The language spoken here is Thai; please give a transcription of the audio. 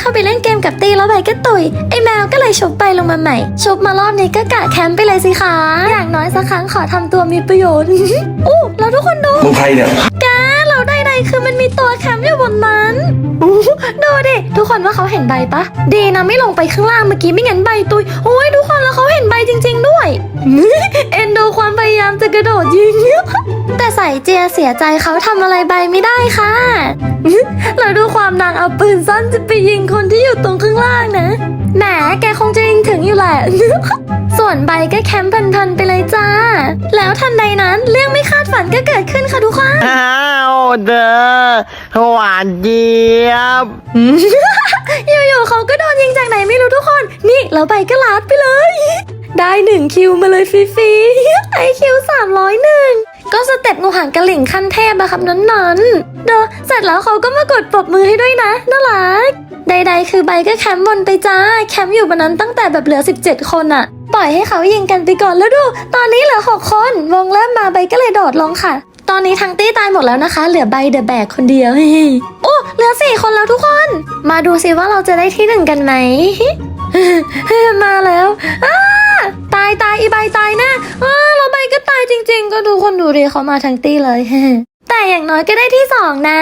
เข้าไปเล่นเกมกับตีแล้วใบก็ตุยไอแมวก็เลยชุบใบลงมาใหม่ ชุบมารอบนี้ก็กะแคมป์ไปเลยสิคะ อย่างน้อยสักครั้งขอทำตัวมีประโยชน์อู้แล้วทุกคนดูมึงใครเนี่ยแกเราได้ใดคือมันมีตัวแคมป์อยู่บนนั้นอู้ดูดิทุกคนว่าเขาเห็นใบปะดีนะไม่ลงไปข้างล่างเมื่อกี้ไม่งั้นใบตุยโอ้ยทุกคนแล้วเขาเห็นใบจริง ๆ ด้วยเอ็นดูความพยายามจะกระโดดยิงแต่ใส่เจียเสียใจเขาทำอะไรใบไม่ได้ค่ะ ปืนสั้นจะไปยิงคนที่อยู่ตรงข้างล่างนะ แหมแกคงจะยิงถึงอยู่แหละ ส่วนใบก็แคมป์พันๆไปเลยจ้า แล้วทันใดนั้นเรื่องไม่คาดฝันก็เกิดขึ้นค่ะทุกคน อ้าวเด้อหวานเจี๊ยบ อยู่ๆเขาก็โดนยิงจากไหนไม่รู้ทุกคน นี่แล้วใบก็ลาดไปเลย ได้หนึ่งคิวมาเลยฟรีๆไอ หางกระหลิ่งขั้นเทพอะครับนั้นๆเด้อเสร็จแล้วเขาก็มากดปรบมือให้ด้วยนะน่ารัก ใด ๆ คือใบก็แคมป์บนไปจ้า แคมป์อยู่บนนั้นตั้งแต่แบบเหลือ 17 คนอะปล่อยให้เขายิงกันไปก่อนแล้วดู ตอนนี้เหลือ 6 คน วงเริ่มมาใบก็เลยโดดลงค่ะ ตอนนี้ทั้งตี้ตายหมดแล้วนะคะ เหลือใบเดอะแบกคนเดียวโอ้เหลือ4คนแล้วทุกคน มาดูสิว่าเราจะได้ที่หนึ่งกันไหมมาแล้วตายตายอีใบต ดูคนดูดิเขามาทั้งตี้เลย แต่อย่างน้อยก็ได้ที่สองนะ